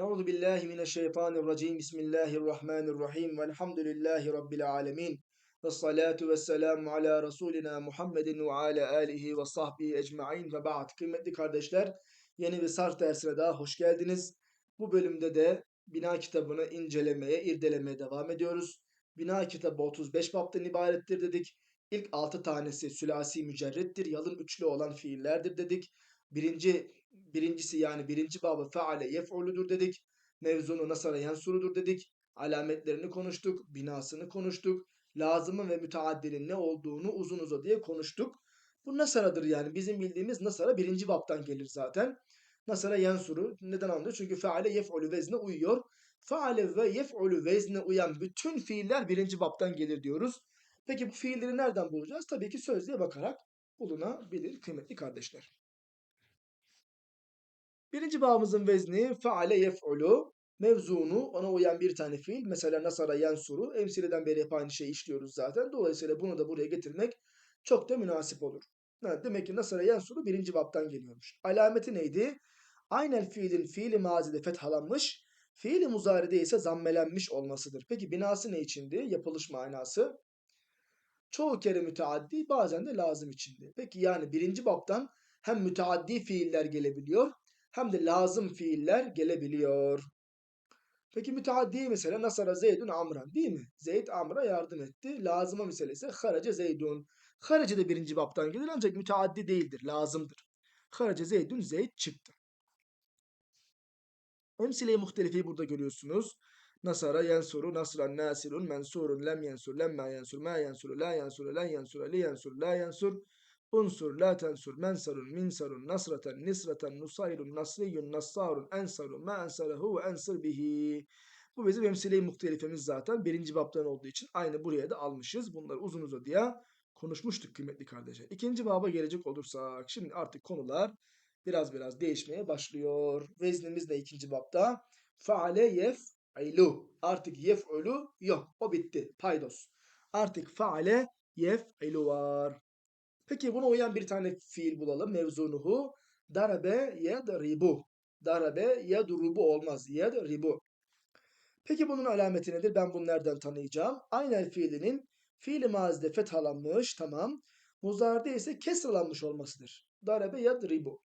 Euzu billahi mineşşeytanirracim. Bismillahirrahmanirrahim. Velhamdülillahi rabbil alamin. Ve salatu vesselamu ala Resulina Muhammedin ve ala alihi ve sahbihi ecmaîn ve ba'd. Kıymetli kardeşler, yeni bir sarf dersine daha hoş geldiniz. Bu bölümde de Bina kitabını incelemeye, irdelemeye devam ediyoruz. Bina kitabı 35 baptan ibarettir dedik. İlk 6 tanesi sülasi mücerrettir, yalın üçlü olan fiillerdir dedik. Birinci birincisi yani birinci babı feale yef'uludur dedik. Mevzunu nasara yansurudur dedik. Alametlerini konuştuk, binasını konuştuk. Lazımın ve müteaddinin ne olduğunu uzun uzadıya konuştuk. Bu nasaradır yani bizim bildiğimiz nasara birinci babtan gelir zaten. Nasara yansuru neden anlıyor? Çünkü feale yef'ulu vezne uyuyor. Feale ve yef'ulu vezne uyan bütün fiiller birinci babtan gelir diyoruz. Peki bu fiilleri nereden bulacağız? Tabii ki sözlüğe bakarak bulunabilir kıymetli kardeşler. Birinci babımızın vezni feale yef'ulu. Mevzunu ona uyan bir tane fiil. Mesela nasara yansuru. Emsileden beri hep aynı şeyi işliyoruz zaten. Dolayısıyla bunu da buraya getirmek çok da münasip olur. Evet, demek ki nasara yansuru birinci babtan geliyormuş. Alameti neydi? Aynen fiilin fiili mazide fethalanmış, fiili muzaride ise zammelenmiş olmasıdır. Peki binası ne içindi? Yapılış manası. Çoğu kere müteaddi bazen de lazım içindi. Peki yani birinci babtan hem müteaddi fiiller gelebiliyor hem de lazım fiiller gelebiliyor. Peki müteaddi mesela Nasara Zeydun Amran değil mi? Zeyd Amr'a yardım etti. Lazıma meselesi Haraca Zeydun. Haraca da birinci baptan gelir ancak müteaddi değildir. Lazımdır. Haraca Zeydun Zeyd çıktı. Emsile-i muhtelifi burada görüyorsunuz. Nasara yensuru, nasran, nasirun, mensurun, lem yensur, lemma yensur, ma yensur, la yensur, len yensur, li yensur, la yensur, unsur, la tensur, mensarun, minsarun, nasraten, nisraten, nusayrun, nasriyun, nassarun, ensarun, ma ensarahu ve ensır bihi. Bu bizim emsile-i muhtelifemiz zaten birinci baptan olduğu için aynı buraya da almışız. Bunları uzun uzadıya konuşmuştuk kıymetli kardeşler. İkinci baba gelecek olursak şimdi artık konular biraz biraz değişmeye başlıyor. Veznimiz ne ikinci babda? Faale yef ilu. Artık yef'ulu yok. O bitti. Paydos. Artık faale yef'ilu var. Peki buna uyan bir tane fiil bulalım. Mevzunuhu. Darabe yedribu. Darabe yedrubu olmaz. Yedribu. Peki bunun alameti nedir? Ben bunu nereden tanıyacağım? Aynen fiilinin fiili mazide fethalanmış. Tamam. Muzarda ise kesralanmış olmasıdır. Darabe yedribu.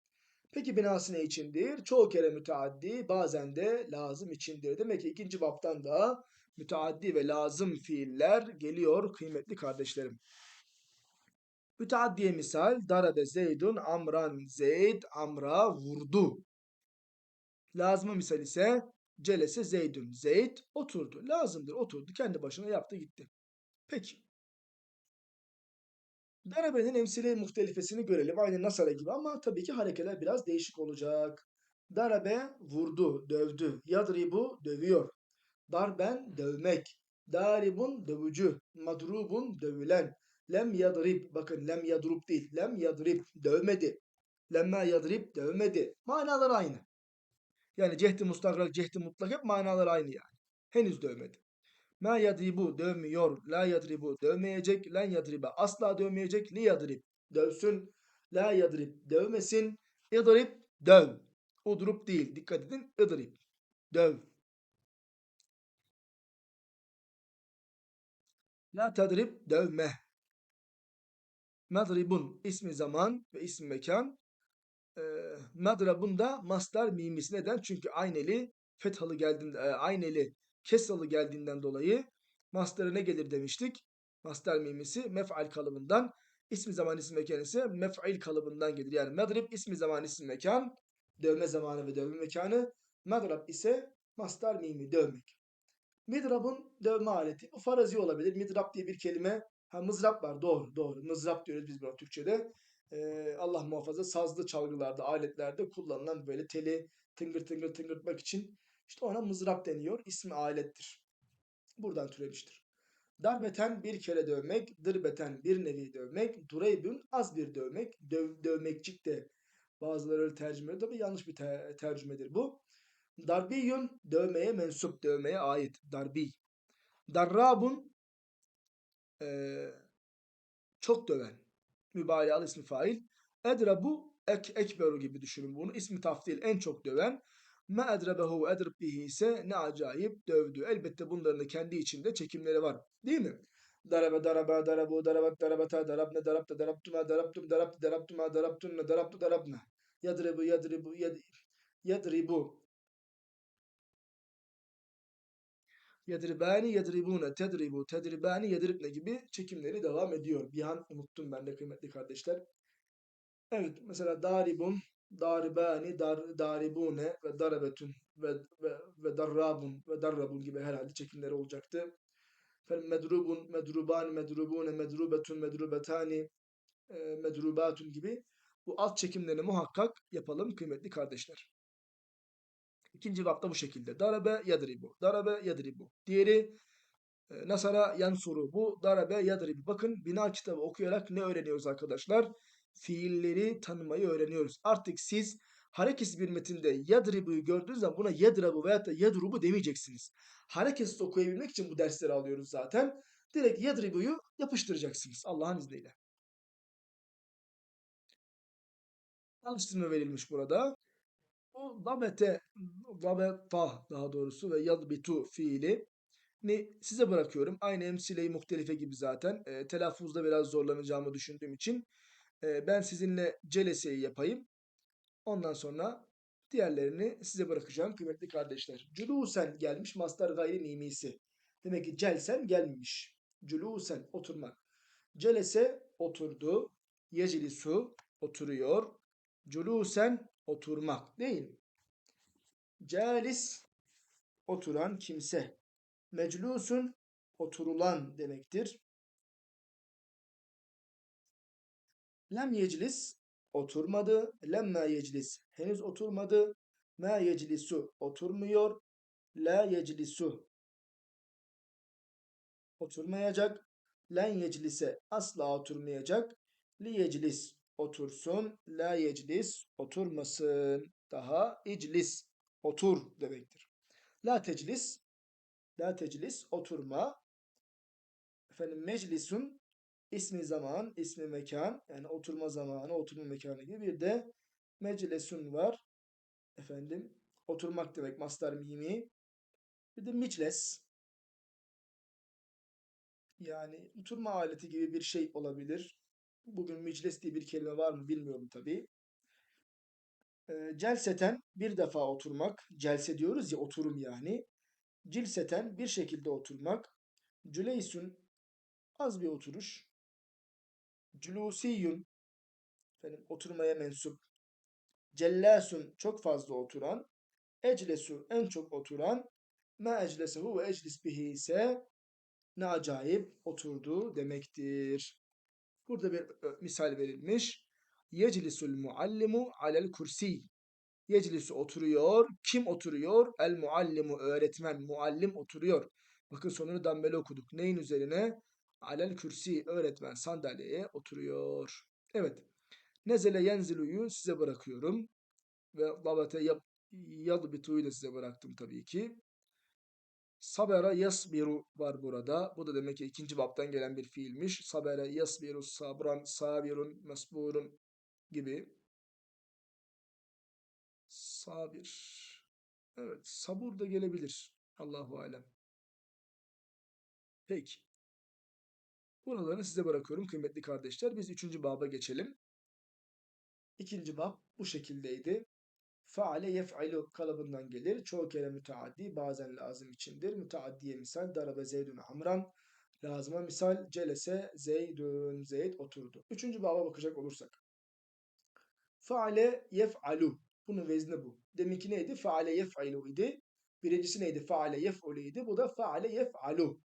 Peki binası ne içindir? Çoğu kere müteaddi, bazen de lazım içindir. Demek ki ikinci baptan da müteaddi ve lazım fiiller geliyor kıymetli kardeşlerim. Müteaddiye misal darabe zeydun amran zeyd amra vurdu. Lazımı misal ise celese zeydun zeyd oturdu. Lazımdır oturdu kendi başına yaptı gitti. Peki. Darabe'nin emsile muhtelifesini görelim. Aynı Nasara gibi ama tabii ki harekeler biraz değişik olacak. Darabe vurdu, dövdü. Yadribu dövüyor. Darben dövmek. Daribun dövücü. Madrubun dövülen. Lem yadrib. Bakın lem yadrub değil. Lem yadrib. Dövmedi. Lemme yadrib dövmedi. Manalar aynı. Yani cehdi mustagrak, cehdi mutlak hep manalar aynı yani. Henüz dövmedi. Ma yadribu dövmüyor. La yadribu dövmeyecek. Len yadribe asla dövmeyecek. Li yadrib dövsün. La yadrib dövmesin. İdrib döv. Udrup değil. Dikkat edin. İdrib. Döv. La tadrib dövme. Madribun ismi zaman ve ismi mekan. E, madrabun da mastar mimisi. Neden? Çünkü ayneli fethalı geldiğinde, e, ayneli kesralı geldiğinden dolayı mastarı ne gelir demiştik? Mastar mimisi mef'al kalıbından ismi zaman isim mekan ise mef'il kalıbından gelir. Yani madrib ismi zaman isim mekan dövme zamanı ve dövme mekanı. Madrab ise mastar mimi dövmek. Midrabın dövme aleti. Bu farazi olabilir. Midrab diye bir kelime. Ha mızrap var. Doğru doğru. Mızrap diyoruz biz buna Türkçe'de. Ee, Allah muhafaza sazlı çalgılarda, aletlerde kullanılan böyle teli tıngır tıngır tıngırtmak için işte ona mızrap deniyor. İsmi alettir. Buradan türemiştir. Darbeten bir kere dövmek, dırbeten bir nevi dövmek, dureybün az bir dövmek, döv, dövmekçik de bazıları öyle tercüme ediyor. Tabii yanlış bir te tercümedir bu. Darbiyun dövmeye mensup, dövmeye ait. Darbi. Darrabun ee, çok döven. Mübalağalı ismi fail. Edrabu ek ekberu gibi düşünün bunu. İsmi taftil en çok döven. Ma edrebehu edrib bihi ise ne acayip dövdü. Elbette bunların da kendi içinde çekimleri var. Değil mi? Darabe daraba darabu darabat darabata darabne darabta darabtuma darabtum darabti darabtuma darabtunna darabtu darabna. Yadribu yadribu yad, yadribu. Yadribani yadribune tedribu tedribani yadribne gibi çekimleri devam ediyor. Bir an unuttum ben de kıymetli kardeşler. Evet mesela daribun, daribani, dar, daribune ve darabetun ve, ve, ve darrabun ve darrabun gibi herhalde çekimleri olacaktı. Medrubun, medruban, medrubune, medrubetun, medrubetani, e, medrubatun gibi bu alt çekimlerini muhakkak yapalım kıymetli kardeşler. İkinci bapta bu şekilde. Darabe yadribu. Darabe yadribu. Diğeri e, Nasara yansuru. Bu darabe yadribu. Bakın bina kitabı okuyarak ne öğreniyoruz arkadaşlar? Fiilleri tanımayı öğreniyoruz. Artık siz hareketsiz bir metinde yadribu'yu gördüğünüz zaman buna yadrabu veya da yadrubu demeyeceksiniz. Hareketsiz okuyabilmek için bu dersleri alıyoruz zaten. Direkt yadribu'yu yapıştıracaksınız Allah'ın izniyle. Alıştırma verilmiş burada. O dabete, dabeta daha doğrusu ve yadbitu fiili ni size bırakıyorum. Aynı emsile-i muhtelife gibi zaten. E, telaffuzda biraz zorlanacağımı düşündüğüm için e, ben sizinle celeseyi yapayım. Ondan sonra diğerlerini size bırakacağım kıymetli kardeşler. Culusen gelmiş mastar gayri nimisi. Demek ki celsen gelmemiş. Culusen oturmak. Celese oturdu. Yeclisu oturuyor. Culusen oturmak değil mi? Calis oturan kimse. Meclusun oturulan demektir. Lem yeclis oturmadı. Lemma yeclis henüz oturmadı. Ma yeclisu oturmuyor. La yeclisu oturmayacak. Len yeclise asla oturmayacak. Li yeclis otursun. La yeclis oturmasın. Daha iclis otur demektir. La teclis la teclis oturma. Efendim meclisun ismi zaman, ismi mekan yani oturma zamanı, oturma mekanı gibi bir de meclisun var. Efendim oturmak demek mastar mimi. Bir de micles yani oturma aleti gibi bir şey olabilir. Bugün meclis diye bir kelime var mı bilmiyorum tabii. E, celseten bir defa oturmak. Celse diyoruz ya oturum yani. Cilseten bir şekilde oturmak. Cüleysun az bir oturuş. Cülusiyun efendim, oturmaya mensup. Cellasun çok fazla oturan. Eclesu en çok oturan. Ma eclesehu ve eclis bihi ise ne acayip oturdu demektir. Burada bir misal verilmiş. Yeclisul muallimu alel kursi. Yeclisu oturuyor. Kim oturuyor? El muallimu öğretmen, muallim oturuyor. Bakın sonunu dambele okuduk. Neyin üzerine? Alel kürsi öğretmen sandalyeye oturuyor. Evet. Nezele yenziluyu size bırakıyorum. Ve labate yadbituyu da size bıraktım tabii ki. Sabera yasbiru var burada. Bu da demek ki ikinci baptan gelen bir fiilmiş. Sabera yasbiru sabran sabirun mesburun gibi. Sabir. Evet sabur da gelebilir. Allahu alem. Peki. Buralarını size bırakıyorum kıymetli kardeşler. Biz üçüncü baba geçelim. İkinci bab bu şekildeydi. Faale yef'ilu kalıbından gelir. Çoğu kere müteaddi, bazen lazım içindir. Müteaddiye misal darabe zeydun amran. Lazıma misal celese zeydun. Zeyd oturdu. Üçüncü baba bakacak olursak. Faale yef'alu. Bunun vezni bu. Deminki neydi? Faale yef'ilu idi. Birincisi neydi? Faale yef'ulu idi. Bu da faale yef'alu.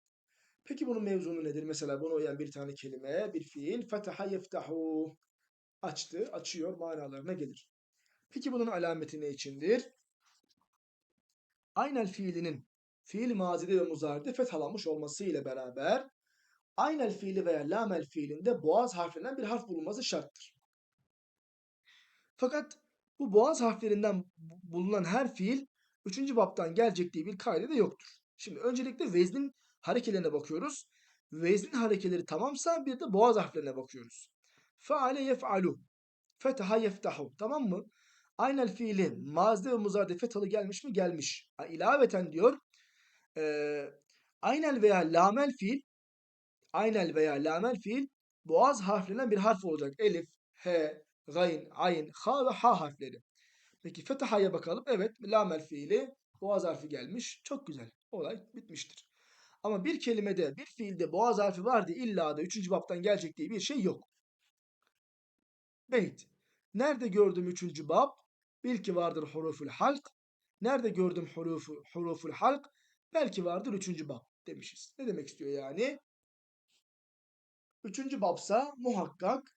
Peki bunun mevzunu nedir? Mesela buna uyan bir tane kelime, bir fiil. Fetaha yeftahu. Açtı, açıyor manalarına gelir. Peki bunun alameti ne içindir? Aynel fiilinin fiil mazide ve muzaride fethalanmış olması ile beraber aynel fiili veya lamel fiilinde boğaz harfinden bir harf bulunması şarttır. Fakat bu boğaz harflerinden bulunan her fiil 3. baptan gelecek diye bir kaide de yoktur. Şimdi öncelikle veznin harekelerine bakıyoruz. Veznin harekeleri tamamsa bir de boğaz harflerine bakıyoruz. Faale yef'alu. Fetaha yeftahu. Tamam mı? Aynel fiili mazide ve muzaride fethalı gelmiş mi? Gelmiş. İlaveten diyor. eee aynel veya lamel fiil aynel veya lamel fiil boğaz harflerinden bir harf olacak. Elif, H, gayn, ayn, ha ve ha harfleri. Peki fethaya bakalım. Evet lamel fiili boğaz harfi gelmiş. Çok güzel. Olay bitmiştir. Ama bir kelimede bir fiilde boğaz harfi var diye illa da 3. baptan gelecek diye bir şey yok. Beyt. Nerede gördüm 3. bab? Bil ki vardır huruful halk. Nerede gördüm hurufu, huruful halk? Belki vardır 3. bab demişiz. Ne demek istiyor yani? 3. babsa muhakkak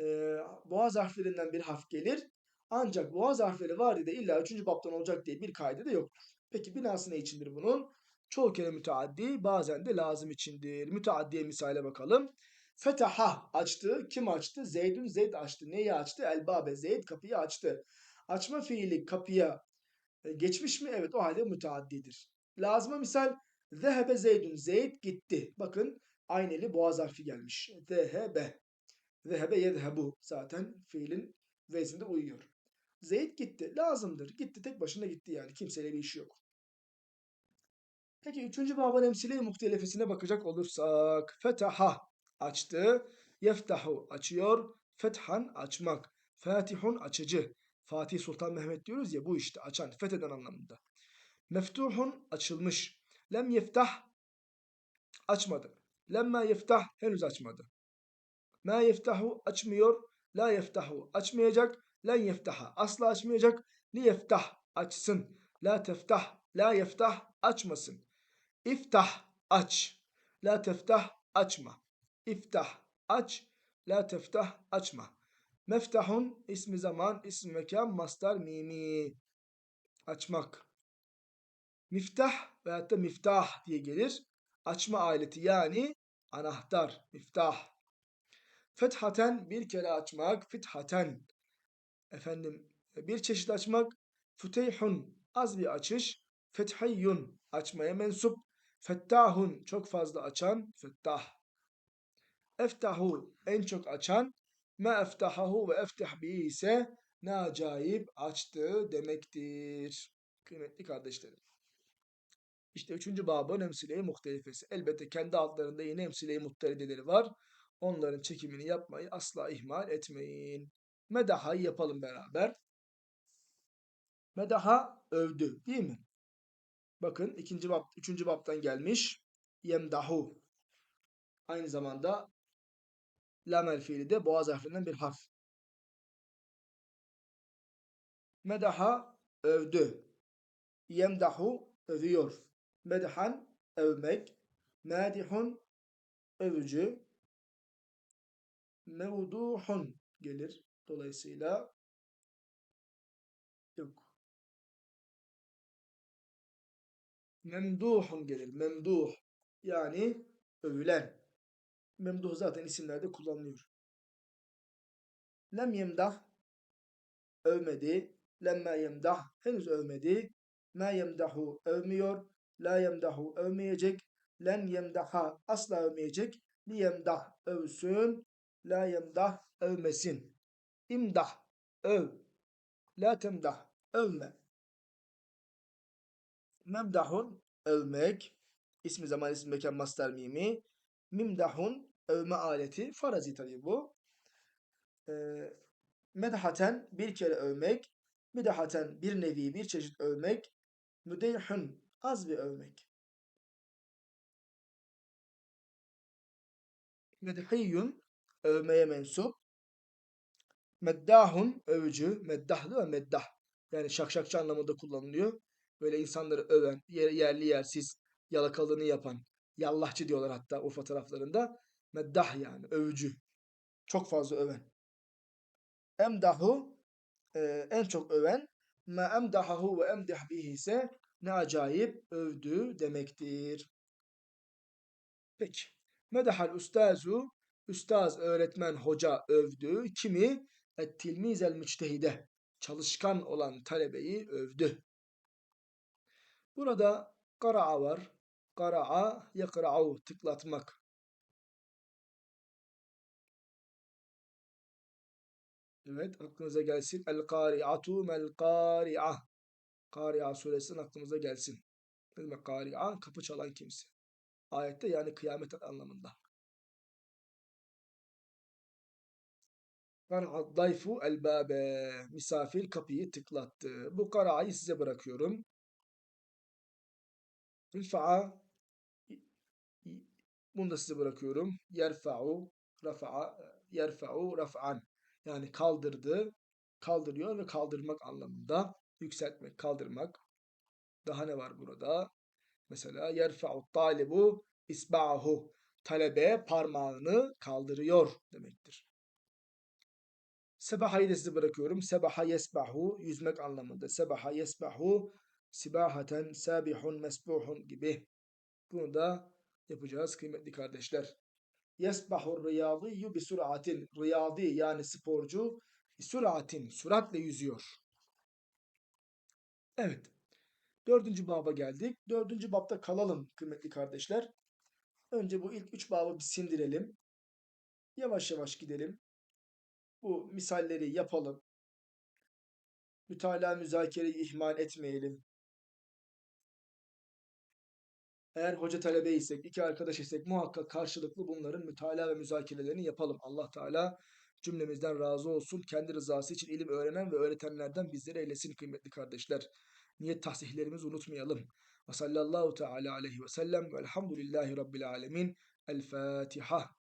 e, boğaz harflerinden bir harf gelir. Ancak boğaz harfleri var diye illa 3. babtan olacak diye bir kaydı da yoktur. Peki binası ne içindir bunun? Çoğu kere müteaddi, bazen de lazım içindir. Müteaddiye misale bakalım. Fetaha açtı. Kim açtı? Zeydün Zeyd açtı. Neyi açtı? Elbabe Zeyd kapıyı açtı. Açma fiili kapıya e, geçmiş mi? Evet o halde müteaddidir. Lazıma misal Zehebe Zeydün Zeyd gitti. Bakın ayneli boğaz harfi gelmiş. Zehebe. Zehebe yezhebu zaten fiilin vezinde uyuyor. Zeyd gitti. Lazımdır. Gitti tek başına gitti yani. Kimseyle bir işi yok. Peki üçüncü babın emsile-i muhtelefesine bakacak olursak. Fetaha açtı. Yeftahu açıyor. Fethan açmak. Fatihun açıcı. Fatih Sultan Mehmet diyoruz ya bu işte açan, fetheden anlamında. Meftuhun açılmış. Lem yeftah açmadı. Lemma yeftah henüz açmadı. Ma yeftahu açmıyor. La yeftahu açmayacak. Len yeftaha asla açmayacak. Li yeftah açsın. La teftah la yeftah açmasın. İftah aç. La teftah açma. İftah aç. La teftah açma. Meftahun ismi zaman, ismi mekan, mastar mimi. Açmak. Miftah veyahut da miftah diye gelir. Açma aleti yani anahtar, miftah. Fethaten bir kere açmak, fithaten. Efendim bir çeşit açmak. Füteyhun az bir açış. Fethayyun açmaya mensup. Fettahun çok fazla açan, fettah. Eftahu en çok açan. Ma eftahahu ve eftah bihi ise ne acayip açtı demektir. Kıymetli kardeşlerim. İşte üçüncü babın emsile-i muhtelifesi. Elbette kendi altlarında yine emsile-i muhtelideleri var. Onların çekimini yapmayı asla ihmal etmeyin. Medaha'yı yapalım beraber. Medaha övdü değil mi? Bakın ikinci bab, üçüncü babtan gelmiş. Yemdahu. Aynı zamanda lamel fiili de boğaz harfinden bir harf. Medaha övdü. Yemdahu övüyor. Medhan övmek. Madihun övücü. Mevduhun gelir. Dolayısıyla yok. Memduhun gelir. Memduh. Yani övülen. Memduh zaten isimlerde kullanılıyor. Lem yemdah övmedi. Lemme yemdah henüz övmedi. Ma yemdahu övmüyor. La yemdahu övmeyecek. Len yemdaha asla övmeyecek. Li yemdah övsün. La yemdah övmesin. İmdah öv. La temdah övme. Memdahun övmek. İsmi zaman ismi mekan master mimi. Mimdahun övme aleti. Farazi tabii bu. Ee, medhaten bir kere övmek. Midahaten bir nevi bir çeşit övmek. Müdeyhun az bir övmek. Medhiyyun övmeye mensup. Meddahun övücü. Meddahlı ve meddah. Yani şakşakçı anlamında kullanılıyor. Böyle insanları öven, yer, yerli yersiz yalakalığını yapan, yallahçı diyorlar hatta Urfa taraflarında. Meddah yani övücü. Çok fazla öven. Emdahu e, en çok öven. Ma emdahahu ve emdah bihi ise ne acayip övdü demektir. Peki. Medahal ustazu Üstaz, öğretmen, hoca övdü. Kimi? Et tilmizel müçtehide. Çalışkan olan talebeyi övdü. Burada kara'a var. Kara'a yakra'u tıklatmak. Evet aklınıza gelsin. El kari'atu mel kari'a. Kari'a suresinin aklımıza gelsin. Ne demek kari'a? Kapı çalan kimse. Ayette yani kıyamet anlamında. Kara'ad dayfu el babe. Misafir kapıyı tıklattı. Bu kara'yı size bırakıyorum. Rıfa'a bunu da size bırakıyorum. Yerfa'u rafa'a yerfa'u raf'an. Yani kaldırdı, kaldırıyor ve kaldırmak anlamında. Yükseltmek, kaldırmak. Daha ne var burada? Mesela yerfa'u talibu isba'ahu. Talebe parmağını kaldırıyor demektir. Sebaha'yı da size bırakıyorum. Sebaha yesbahu yüzmek anlamında. Sebaha yesbahu sibahaten sabihun mesbuhun gibi. Bunu da yapacağız kıymetli kardeşler. Yesbahur riyadiyyu bi suratin. Riyadi yani sporcu suratin süratle yüzüyor. Evet. Dördüncü baba geldik. Dördüncü babda kalalım kıymetli kardeşler. Önce bu ilk üç babı bir sindirelim. Yavaş yavaş gidelim. Bu misalleri yapalım. Mütalaa müzakereyi ihmal etmeyelim. Eğer hoca talebe isek, iki arkadaş isek muhakkak karşılıklı bunların mütalaa ve müzakerelerini yapalım. Allah Teala cümlemizden razı olsun. Kendi rızası için ilim öğrenen ve öğretenlerden bizleri eylesin kıymetli kardeşler. Niyet tahsihlerimizi unutmayalım. Ve sallallahu teala aleyhi ve sellem velhamdülillahi rabbil alemin. El Fatiha.